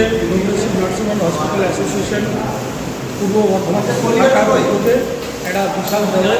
আজকে progressive nursing and hospital association Purba Bardhaman উদ্যোগে একটা বিশাল দলে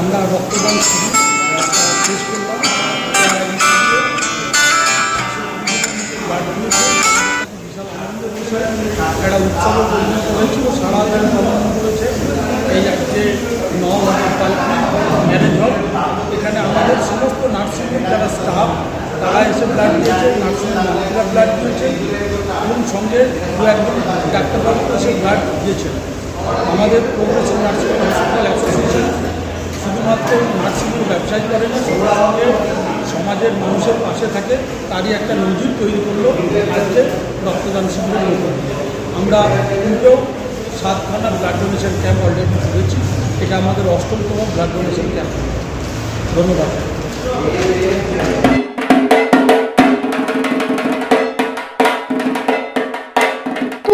আমরা রক্তদান শেষ করলাম। একটা উৎসবে পরিণত হয়েছিল সারা দিন পালন করেছে। এই আজকে ন ম্যারেজ হল এখানে আমাদের সমস্ত নার্সিংয়ের যারা স্টাফ তারা এসে ব্লাড দিয়েছে নার্সিংয়ের মালিকরা ব্লাড দিয়েছে, এবং সঙ্গে দু একজন ডাক্তারবাবু এসে ব্লাড দিয়েছেন। আমাদের প্রগ্রেসিভ নার্সিং হসপিটাল অ্যাসোসিয়েশন শুধুমাত্র নার্সিংয়ের ব্যবসায়ী করে না, সবার সঙ্গে সমাজের মানুষের পাশে থাকে, তারই একটা নজির তৈরি করল আজকে রক্তদান শিবিরের মধ্যে। আমরা পূর্বেও সাতখানা ব্লাড ডোনেশন ক্যাম্প অলরেডি করেছি, এটা আমাদের অষ্টমতম ব্লাড ডোনেশন ক্যাম্প ধন্যবাদ।